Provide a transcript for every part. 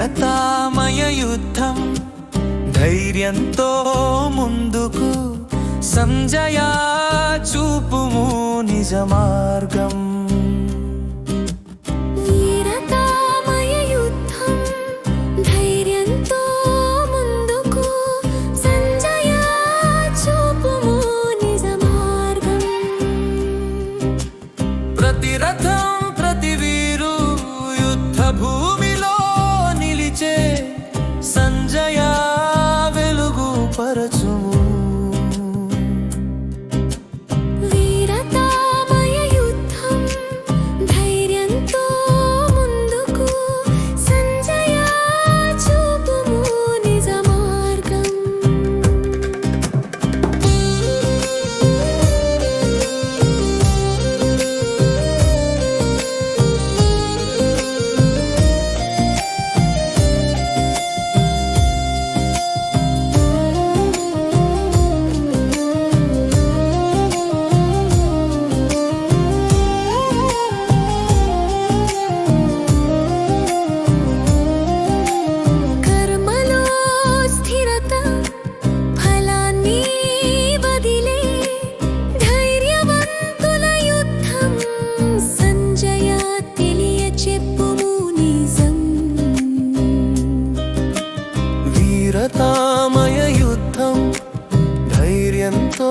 వీరతామయ యుద్ధం ధైర్యంతో ముందుకు సంజయ చూపుము నిజ మార్గం వీరతామయ యుద్ధం 呜 ఎంతో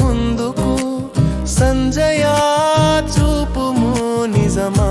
ముందుకు సంజయ చూపుము నిజమా?